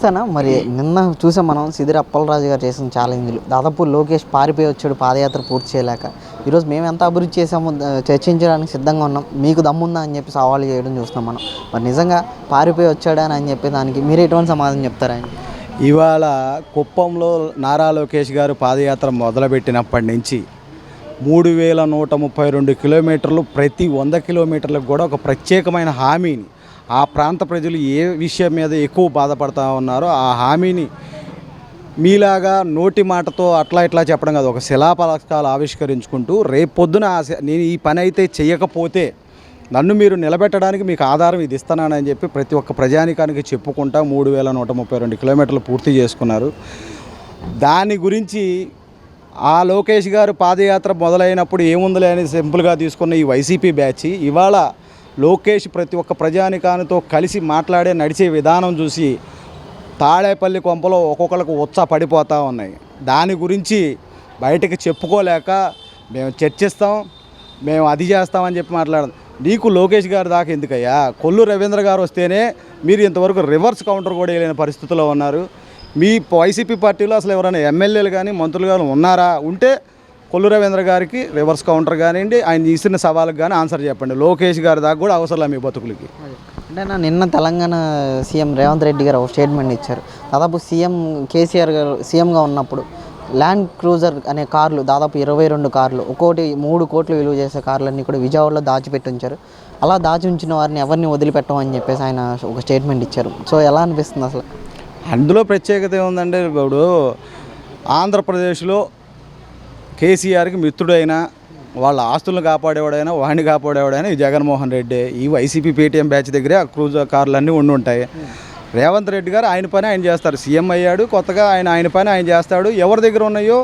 చూసానా మరి నిన్న చూసాం మనం సిదిరి అప్పలరాజు గారు చేసిన ఛాలెంజ్లు. దాదాపు లోకేష్ పారిపోయి వచ్చాడు పాదయాత్ర పూర్తి చేయలేక. ఈరోజు మేము ఎంత అభివృద్ధి చేసామో చర్చించడానికి సిద్ధంగా ఉన్నాం. మీకు దమ్ముందా అని చెప్పి సవాలు చేయడం చూస్తున్నాం మనం. మరి నిజంగా పారిపోయి వచ్చాడా అని చెప్పి దానికి మీరు ఎటువంటి సమాధానం చెప్తారా ఇవాళ కుప్పంలో నారా లోకేష్ గారు పాదయాత్ర మొదలుపెట్టినప్పటి నుంచి మూడు వేల నూట ముప్పై రెండు కిలోమీటర్లు ప్రతి వంద కిలోమీటర్లకు కూడా ఒక ప్రత్యేకమైన హామీని ఆ ప్రాంత ప్రజలు ఏ విషయం మీద ఎక్కువ బాధపడతా ఉన్నారో ఆ హామీని మీలాగా నోటి మాటతో అట్లా ఇట్లా చెప్పడం కాదు. ఒక శిలాపలకాలు ఆవిష్కరించుకుంటూ రేపు పొద్దున ఆశ నేను ఈ పని అయితే చేయకపోతే నన్ను మీరు నిలబెట్టడానికి మీకు ఆధారం ఇది ఇస్తున్నానని చెప్పి ప్రతి ఒక్క ప్రజానికానికి చెప్పుకుంటా మూడు వేల నూట ముప్పై రెండు కిలోమీటర్లు పూర్తి చేసుకున్నారు. దాని గురించి ఆ లోకేష్ గారు పాదయాత్ర మొదలైనప్పుడు ఏముందిలే అని సింపుల్గా తీసుకున్న ఈ వైసీపీ బ్యాచ్ ఇవాళ లోకేష్ ప్రతి ఒక్క ప్రజానికానితో కలిసి మాట్లాడే నడిచే విధానం చూసి తాడేపల్లి కొంపలో ఒక్కొక్కరికి ఉత్సాహ పడిపోతూ ఉన్నాయి. దాని గురించి బయటకు చెప్పుకోలేక మేము చర్చిస్తాం మేము అది చేస్తామని చెప్పి మాట్లాడదాం. నీకు లోకేష్ గారు దాకా ఎందుకయ్యా? కొల్లు రవీంద్ర గారు వస్తేనే మీరు ఇంతవరకు రివర్స్ కౌంటర్ కూడా వేయలేని పరిస్థితిలో ఉన్నారు. మీ వైసీపీ పార్టీలో అసలు ఎవరైనా ఎమ్మెల్యేలు కానీ మంత్రులు కానీ ఉన్నారా? ఉంటే కొల్లు రవీంద్ర గారికి రివర్స్ కౌంటర్ కానివ్వండి ఆయన ఇస్తున్న సవాళ్ళకి కానీ ఆన్సర్ చెప్పండి. లోకేష్ గారి దాకా కూడా అవసరం మీ బతుకులకి. అంటే నా నిన్న తెలంగాణ సీఎం రేవంత్ రెడ్డి గారు ఒక స్టేట్మెంట్ ఇచ్చారు. దాదాపు సీఎం కేసీఆర్ గారు సీఎంగా ఉన్నప్పుడు ల్యాండ్ క్రూజర్ అనే కార్లు దాదాపు ఇరవై రెండు కార్లు ఒక్కోటి మూడు కోట్లు విలువ చేసే కార్లన్నీ కూడా విజయవాడలో దాచిపెట్టి ఉంచారు. అలా దాచి ఉంచిన వారిని ఎవరిని వదిలిపెట్టమని చెప్పేసి ఆయన ఒక స్టేట్మెంట్ ఇచ్చారు. సో ఎలా అనిపిస్తుంది అసలు? అందులో ప్రత్యేకత ఏముందంటే ఇప్పుడు ఆంధ్రప్రదేశ్లో కేసీఆర్కి మిత్రుడైన వాళ్ళ ఆస్తులను కాపాడేవాడైనా వాడిని కాపాడేవాడైనా ఈ జగన్మోహన్ రెడ్డి. ఈ వైసీపీ పేటీఎం బ్యాచ్ దగ్గరే ఆ క్రూజ్ కార్లు అన్నీ ఉండి ఉంటాయి. రేవంత్ రెడ్డి గారు ఆయన పని ఆయన చేస్తారు. సీఎం అయ్యాడు కొత్తగా ఆయన ఆయన పని ఆయన చేస్తాడు. ఎవరి దగ్గర ఉన్నాయో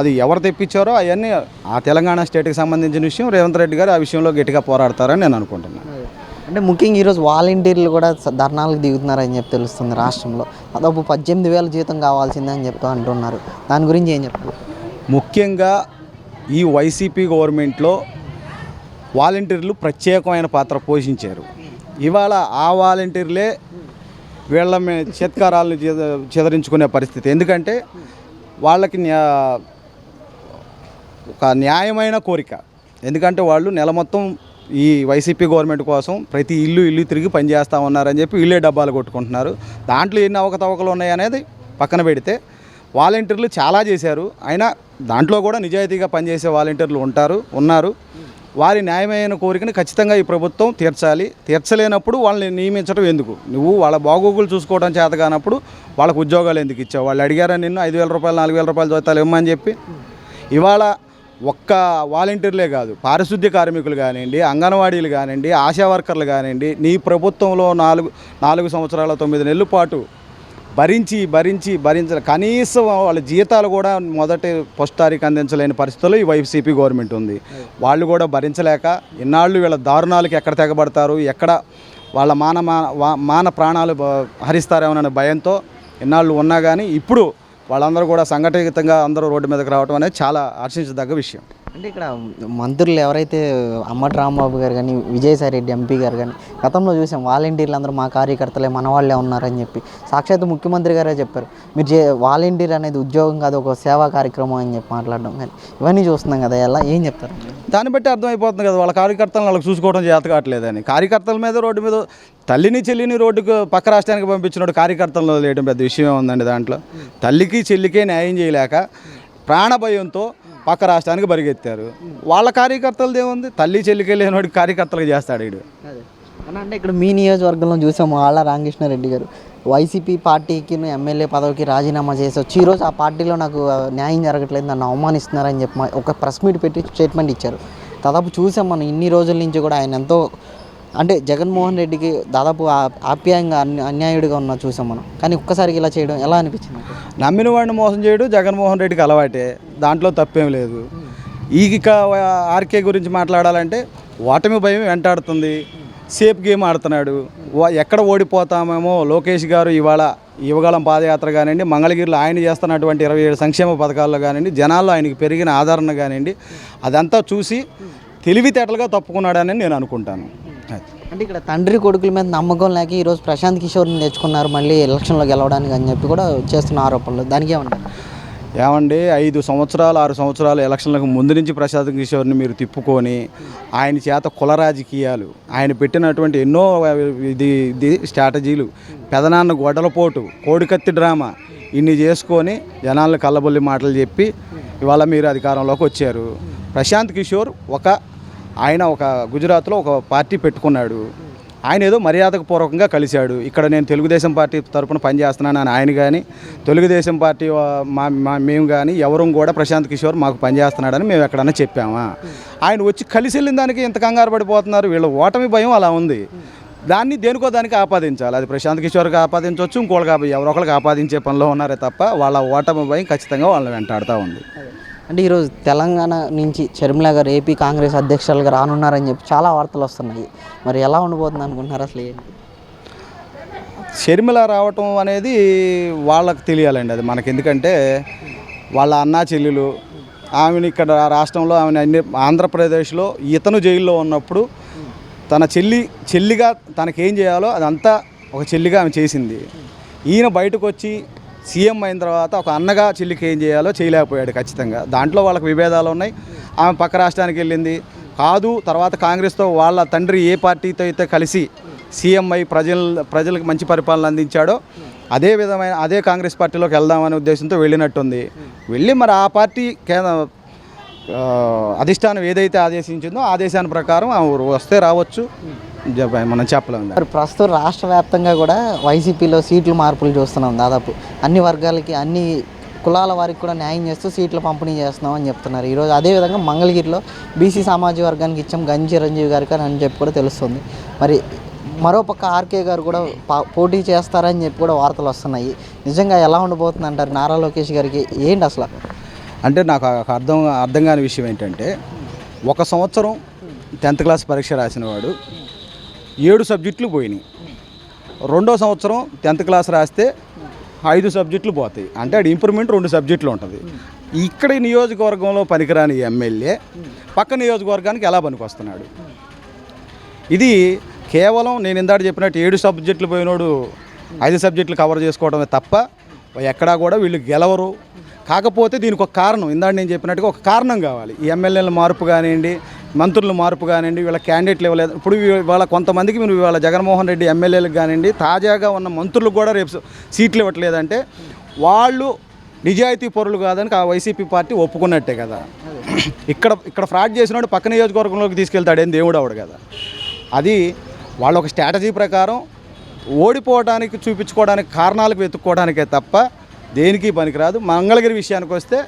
అది ఎవరు తెప్పించారో అవన్నీ ఆ తెలంగాణ స్టేట్కి సంబంధించిన విషయం రేవంత్ రెడ్డి గారు ఆ విషయంలో గట్టిగా పోరాడతారని నేను అనుకుంటున్నాను అంటే ముఖ్యంగా ఈరోజు వాలంటీర్లు కూడా ధర్నాలకు దిగుతున్నారని చెప్పి తెలుస్తుంది రాష్ట్రంలో. అదొక పద్దెనిమిది వేల జీతం కావాల్సిందే అని చెప్తూ అంటున్నారు. దాని గురించి ఏం చెప్తారు? ముఖ్యంగా ఈ వైసీపీ గవర్నమెంట్లో వాలంటీర్లు ప్రత్యేకమైన పాత్ర పోషించారు. ఇవాళ ఆ వాలంటీర్లే వీళ్ళ మే చేత్కారాలను చెదరించుకునే పరిస్థితి. ఎందుకంటే వాళ్ళకి ఒక న్యాయమైన కోరిక. ఎందుకంటే వాళ్ళు నెల మొత్తం ఈ వైసీపీ గవర్నమెంట్ కోసం ప్రతి ఇల్లు ఇల్లు తిరిగి పనిచేస్తూ ఉన్నారని చెప్పి ఇల్లే డబ్బాలు కొట్టుకుంటున్నారు. దాంట్లో ఎన్ని అవకతవకలు ఉన్నాయి అనేది పక్కన పెడితే వాలంటీర్లు చాలా చేశారు. అయినా దాంట్లో కూడా నిజాయితీగా పనిచేసే వాలంటీర్లు ఉంటారు ఉన్నారు. వారి న్యాయమైన కోరికను ఖచ్చితంగా ఈ ప్రభుత్వం తీర్చాలి. తీర్చలేనప్పుడు వాళ్ళని నియమించడం ఎందుకు? నువ్వు వాళ్ళ బాగోగులు చూసుకోవడం చేత కానప్పుడు వాళ్ళకు ఉద్యోగాలు ఎందుకు ఇచ్చావు? వాళ్ళు అడిగారా నిన్ను ఐదు వేల రూపాయలు నాలుగు వేల రూపాయలు జీతాలు ఇవ్వమని చెప్పి? ఇవాళ ఒక్క వాలంటీర్లే కాదు పారిశుద్ధ్య కార్మికులు కానివ్వండి అంగన్వాడీలు కానివ్వండి ఆశా వర్కర్లు కానివ్వండి నీ ప్రభుత్వంలో నాలుగు నాలుగు సంవత్సరాల తొమ్మిది నెలల పాటు భరించి భరించి భరించ కనీసం వాళ్ళ జీతాలు కూడా మొదటి ఫస్ట్ తారీఖు అందించలేని పరిస్థితుల్లో ఈ వైసీపీ గవర్నమెంట్ ఉంది. వాళ్ళు కూడా భరించలేక ఇన్నాళ్ళు వీళ్ళ దారుణాలకి ఎక్కడ తెగబడతారు ఎక్కడ వాళ్ళ మాన మాన ప్రాణాలు హరిస్తారేమోననే భయంతో ఇన్నాళ్ళు ఉన్నా కానీ ఇప్పుడు వాళ్ళందరూ కూడా సంఘటితంగా అందరూ రోడ్డు మీదకి రావడం అనేది చాలా హర్షించదగ్గ విషయం. అంటే ఇక్కడ మంత్రులు ఎవరైతే అమ్మటి రాంబాబు గారు కానీ విజయసాయి రెడ్డి ఎంపీ గారు కానీ గతంలో చూసాం వాలంటీర్లు అందరూ మా కార్యకర్తలే మన వాళ్ళే ఉన్నారని చెప్పి. సాక్షాత్ ముఖ్యమంత్రి గారే చెప్పారు. మీరు చే వాలంటీర్ అనేది ఉద్యోగం కాదు ఒక సేవా కార్యక్రమం అని చెప్పి మాట్లాడడం కానీ ఇవన్నీ చూస్తున్నాం కదా ఎలా ఏం చెప్తారు? దాన్ని బట్టి అర్థమైపోతుంది కదా వాళ్ళ కార్యకర్తలను వాళ్ళకి చూసుకోవడం చేత కావట్లేదని. కార్యకర్తల మీద రోడ్డు మీద తల్లిని చెల్లిని రోడ్డుకు పక్క రాష్ట్రానికి పంపించినోడు కార్యకర్తలను వదిలేయడం పెద్ద విషయం ఉందండి దాంట్లో. తల్లికి చెల్లికే న్యాయం చేయలేక ప్రాణభయంతో పక్క రాష్ట్రానికి పరిగెత్తారు వాళ్ళ కార్యకర్తలది ఏముంది? తల్లి చెల్లికి లేనివాడికి కార్యకర్తలకు చేస్తాడు వీడు అంటే ఇక్కడ మీ నియోజకవర్గంలో చూసాము ఆళ్ళ రామకృష్ణారెడ్డి గారు. వైసీపీ పార్టీకి ఎమ్మెల్యే పదవికి రాజీనామా చేసి వచ్చి ఈరోజు ఆ పార్టీలో నాకు న్యాయం జరగట్లేదు నన్ను అవమానిస్తున్నారని చెప్పి ఒక ప్రెస్ మీట్ పెట్టి స్టేట్మెంట్ ఇచ్చారు. దాదాపు చూసాం మనం ఇన్ని రోజుల నుంచి కూడా ఆయన ఎంతో అంటే జగన్మోహన్ రెడ్డికి దాదాపు ఆప్యాయంగా అన్య అన్యాయుడిగా ఉన్నా చూసాం మనం. కానీ ఒక్కసారికి ఇలా చేయడం ఎలా అనిపించింది? నమ్మిన వాడిని మోసం చేయడం జగన్మోహన్ రెడ్డికి అలవాటే. దాంట్లో తప్పేం లేదు. ఈ ఇక ఆర్కే గురించి మాట్లాడాలంటే ఓటమి భయం వెంటాడుతుంది. సేఫ్ గేమ్ ఆడుతున్నాడు. ఎక్కడ ఓడిపోతామేమో లోకేష్ గారు ఇవాళ యువగలం పాదయాత్ర కానివ్వండి మంగళగిరిలో ఆయన చేస్తున్నటువంటి ఇరవై ఏడు సంక్షేమ పథకాల్లో కానివ్వండి జనాల్లో ఆయనకి పెరిగిన ఆదరణ కానివ్వండి అదంతా చూసి తెలివితేటలుగా తప్పుకున్నాడని నేను అనుకుంటాను. అంటే ఇక్కడ తండ్రి కొడుకుల మీద నమ్మకం లేక ఈరోజు ప్రశాంత్ కిషోర్ని తెచ్చుకున్నారు మళ్ళీ ఎలక్షన్లో గెలవడానికి అని చెప్పి కూడా చేస్తున్న ఆరోపణలు. దానికి ఏమంటారు? ఏమండి ఐదు సంవత్సరాలు ఆరు సంవత్సరాలు ఎలక్షన్లకు ముందు నుంచి ప్రసాద్ కిషోర్ని మీరు తిప్పుకొని ఆయన చేత కుల రాజకీయాలు ఆయన పెట్టినటువంటి ఎన్నో ఇది ఇది స్ట్రాటజీలు పెదనాన్న గొడవలపోటు కోడికత్తి డ్రామా ఇన్ని చేసుకొని జనాలను కళ్ళబొల్లి మాటలు చెప్పి ఇవాళ మీరు అధికారంలోకి వచ్చారు. ప్రశాంత్ కిషోర్ ఒక ఆయన ఒక గుజరాత్లో ఒక పార్టీ పెట్టుకున్నాడు. ఆయన ఏదో మర్యాదకు పూర్వకంగా కలిశాడు. ఇక్కడ నేను తెలుగుదేశం పార్టీ తరపున పనిచేస్తున్నాను అని ఆయన కానీ తెలుగుదేశం పార్టీ మా మా- మేము కానీ ఎవరు కూడా ప్రశాంత్ కిషోర్ మాకు పనిచేస్తున్నాడని మేము ఎక్కడన్నా చెప్పామా? ఆయన వచ్చి కలిసి వెళ్ళిన దానికి ఇంత కంగారు పడిపోతున్నారు. వీళ్ళ ఓటమి భయం అలా ఉంది. దాన్ని దేనికో దానికి ఆపాదించాలి. అది ప్రశాంత్ కిషోర్కి ఆపాదించవచ్చు ఇంకోళ్ళకి ఎవరొకరికి ఎవరో ఒకరికి ఆపాదించే పనిలో ఉన్నారే తప్ప వాళ్ళ ఓటమి భయం ఖచ్చితంగా వాళ్ళని వెంటాడుతూ ఉంది. అంటే ఈరోజు తెలంగాణ నుంచి షర్మిల గారు ఏపీ కాంగ్రెస్ అధ్యక్షులుగా రానున్నారని చెప్పి చాలా వార్తలు వస్తున్నాయి. మరి ఎలా ఉండబోతుంది అనుకుంటున్నారు అసలు ఏంటి? షర్మిల రావటం అనేది వాళ్ళకి తెలియాలండి అది మనకి. ఎందుకంటే వాళ్ళ అన్నా చెల్లెలు ఆమెను ఇక్కడ రాష్ట్రంలో ఆమెను అన్ని ఆంధ్రప్రదేశ్లో ఇతను జైల్లో ఉన్నప్పుడు తన చెల్లి చెల్లిగా తనకేం చేయాలో అదంతా ఒక చెల్లిగా ఆమె చేసింది. ఈయన బయటకు వచ్చి సీఎం అయిన తర్వాత ఒక అన్నగా చెల్లికి ఏం చేయాలో చేయలేకపోయాడు ఖచ్చితంగా. దాంట్లో వాళ్ళకి విభేదాలు ఉన్నాయి. ఆమె పక్క రాష్ట్రానికి వెళ్ళింది. కాదు తర్వాత కాంగ్రెస్తో వాళ్ళ తండ్రి ఏ పార్టీతో అయితే కలిసి సీఎం అయి ప్రజల ప్రజలకు మంచి పరిపాలన అందించాడో అదే విధమైన అదే కాంగ్రెస్ పార్టీలోకి వెళ్దామనే ఉద్దేశంతో వెళ్ళినట్టుంది. వెళ్ళి మరి ఆ పార్టీ కేంద్ర అధిష్టానం ఏదైతే ఆదేశించిందో ఆదేశాన్ని ప్రకారం ఆమె వస్తే రావచ్చు. మనం చెప్పలేము మరి ప్రస్తుతం రాష్ట్ర వ్యాప్తంగా కూడా వైసీపీలో సీట్లు మార్పులు చూస్తున్నాం దాదాపు. అన్ని వర్గాలకి అన్ని కులాల వారికి కూడా న్యాయం చేస్తూ సీట్లు పంపిణీ చేస్తున్నాం అని చెప్తున్నారు. ఈరోజు అదేవిధంగా మంగళగిరిలో బీసీ సామాజిక వర్గానికి ఇచ్చాం గంజి చిరంజీవి గారికి అని చెప్పి కూడా తెలుస్తుంది. మరి మరోపక్క ఆర్కే గారు కూడా పా- పోటీ చేస్తారని చెప్పి కూడా వార్తలు వస్తున్నాయి. నిజంగా ఎలా ఉండబోతుంది అంటారు నారా లోకేష్ గారికి? ఏంటి అసలు? అంటే నాకు అర్థం అర్థం కాని విషయం ఏంటంటే ఒక సంవత్సరం టెన్త్ క్లాస్ పరీక్ష రాసిన వాడు ఏడు సబ్జెక్టులు పోయినాయి. రెండో సంవత్సరం టెన్త్ క్లాస్ రాస్తే ఐదు సబ్జెక్టులు పోతాయి. అంటే అది ఇంప్రూవ్మెంట్ రెండు సబ్జెక్టులు ఉంటుంది. ఇక్కడ ఈ నియోజకవర్గంలో పనికిరాని ఎమ్మెల్యే పక్క నియోజకవర్గానికి ఎలా పనికొస్తున్నాడు? ఇది కేవలం నేను ఇందాక చెప్పినట్టు ఏడు సబ్జెక్టులు పోయినోడు ఐదు సబ్జెక్టులు కవర్ చేసుకోవడమే తప్ప ఎక్కడా కూడా వీళ్ళు గెలవరు. కాకపోతే దీనికి ఒక కారణం. ఇందాక నేను చెప్పినట్టుగా ఒక కారణం కావాలి. ఈ ఎమ్మెల్యేల మార్పు కానివ్వండి మంత్రులు మార్పు కానివ్వండి వీళ్ళ క్యాండిడేట్లు ఇవ్వలేదు ఇప్పుడు ఇవాళ కొంతమందికి మీరు ఇవాళ జగన్మోహన్ రెడ్డి ఎమ్మెల్యేలకు కానివ్వండి తాజాగా ఉన్న మంత్రులకు కూడా రేపు సీట్లు ఇవ్వట్లేదంటే వాళ్ళు నిజాయితీ పరులు కాదని ఆ వైసీపీ పార్టీ ఒప్పుకున్నట్టే కదా. ఇక్కడ ఇక్కడ ఫ్రాడ్ చేసినోడు పక్క నియోజకవర్గంలోకి తీసుకెళ్తాడేం దేవుడు అవడు కదా. అది వాళ్ళ ఒక స్ట్రాటజీ ప్రకారం ఓడిపోవడానికి చూపించుకోవడానికి కారణాలకు వెతుక్కోవడానికే తప్ప దేనికి పనికిరాదు. మంగళగిరి విషయానికి వస్తే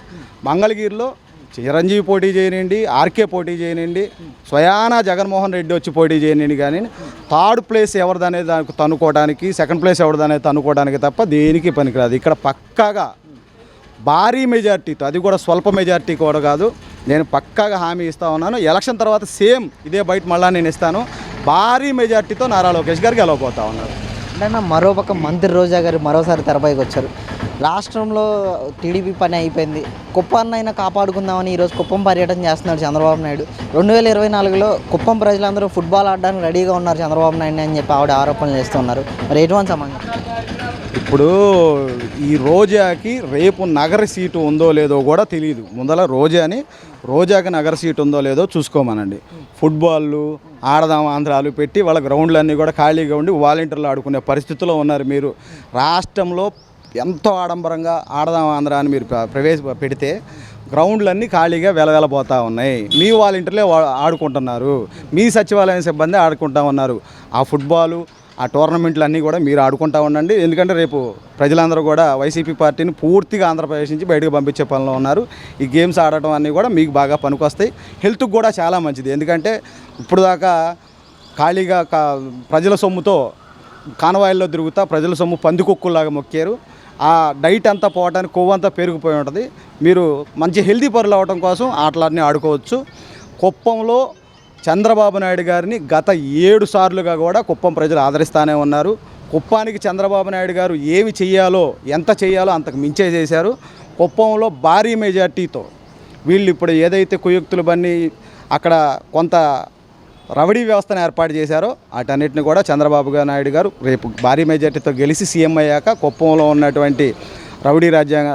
మంగళగిరిలో చిరంజీవి పోటీ చేయనండి ఆర్కే పోటీ చేయనండి స్వయానా జగన్మోహన్ రెడ్డి వచ్చి పోటీ చేయనండి కానీ థర్డ్ ప్లేస్ ఎవరిదనే దానికి తనుకోవడానికి సెకండ్ ప్లేస్ ఎవరిదనే తనుకోవడానికి తప్ప దేనికి పనికిరాదు. ఇక్కడ పక్కాగా భారీ మెజార్టీతో అది కూడా స్వల్ప మెజార్టీ కూడా కాదు నేను పక్కాగా హామీ ఇస్తా ఉన్నాను. ఎలక్షన్ తర్వాత సేమ్ ఇదే బయట మళ్ళా నేను ఇస్తాను. భారీ మెజార్టీతో నారా లోకేష్ గారికి గెలవబోతా ఉన్నారు. అంటే మరోపక్క మంత్రి రోజా గారు మరోసారి తెరపైకి వచ్చారు. రాష్ట్రంలో టీడీపీ పని అయిపోయింది. కుప్పాన్ని అయినా కాపాడుకుందామని ఈరోజు కుప్పం పర్యటన చేస్తున్నాడు చంద్రబాబు నాయుడు. రెండు వేల ఇరవై నాలుగులో కుప్పం ప్రజలందరూ ఫుట్బాల్ ఆడడానికి రెడీగా ఉన్నారు చంద్రబాబు నాయుడు అని చెప్పి ఆవిడ ఆరోపణలు చేస్తున్నారు మరి ఎటువంటి సమాచారం? ఇప్పుడు ఈ రోజాకి రేపు నగర సీటు ఉందో లేదో కూడా తెలియదు ముందల రోజాని రోజాకి నగర సీటు ఉందో లేదో చూసుకోమనండి. ఫుట్బాల్లు ఆడదాం ఆంధ్రాలు పెట్టి వాళ్ళ గ్రౌండ్లన్నీ కూడా ఖాళీగా ఉండి వాలంటీర్లు ఆడుకునే పరిస్థితిలో ఉన్నారు మీరు. రాష్ట్రంలో ఎంతో ఆడంబరంగా ఆడదాం ఆంధ్ర అని మీరు ప్రవేశ పెడితే గ్రౌండ్లన్నీ ఖాళీగా వెలవెలబోతూ ఉన్నాయి. మీ వాలంటీర్లే వా- ఆడుకుంటున్నారు. మీ సచివాలయం సిబ్బంది ఆడుకుంటా ఉన్నారు. ఆ ఫుట్బాలు ఆ టోర్నమెంట్లు అన్నీ కూడా మీరు ఆడుకుంటా ఉండండి. ఎందుకంటే రేపు ప్రజలందరూ కూడా వైసీపీ పార్టీని పూర్తిగా ఆంధ్రప్రదేశ్ నుంచి బయటకు పంపించే పనిలో ఉన్నారు. ఈ గేమ్స్ ఆడటం అన్నీ కూడా మీకు బాగా పనికొస్తాయి. హెల్త్కి కూడా చాలా మంచిది. ఎందుకంటే ఇప్పుడు దాకా ఖాళీగా కా ప్రజల సొమ్ముతో కానవాయిల్లో తిరుగుతా ప్రజల సొమ్ము పందికొక్కులాగా మొక్కారు. ఆ డైట్ అంతా పోవడానికి కొవ్వు అంతా పెరిగిపోయి ఉంటుంది. మీరు మంచి హెల్తీ పరులు అవ్వడం కోసం ఆటలన్నీ ఆడుకోవచ్చు. కుప్పంలో చంద్రబాబు నాయుడు గారిని గత ఏడు సార్లుగా కూడా కుప్పం ప్రజలు ఆదరిస్తానే ఉన్నారు. కుప్పానికి చంద్రబాబు నాయుడు గారు ఏమి చేయాలో ఎంత చేయాలో అంతకు మించే చేశారు. కుప్పంలో భారీ మెజార్టీతో వీళ్ళు ఇప్పుడు ఏదైతే కుయుక్తులు బన్ని అక్కడ కొంత రవడీ వ్యవస్థను ఏర్పాటు చేశారో వాటన్నిటిని కూడా చంద్రబాబు గారు నాయుడు గారు రేపు భారీ మెజార్టీతో గెలిచి సీఎం అయ్యాక కుప్పంలో ఉన్నటువంటి రౌడీ రాజ్యాంగ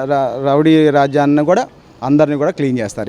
రౌడీ రాజ్యాన్ని కూడా అందరిని కూడా క్లీన్ చేస్తారు.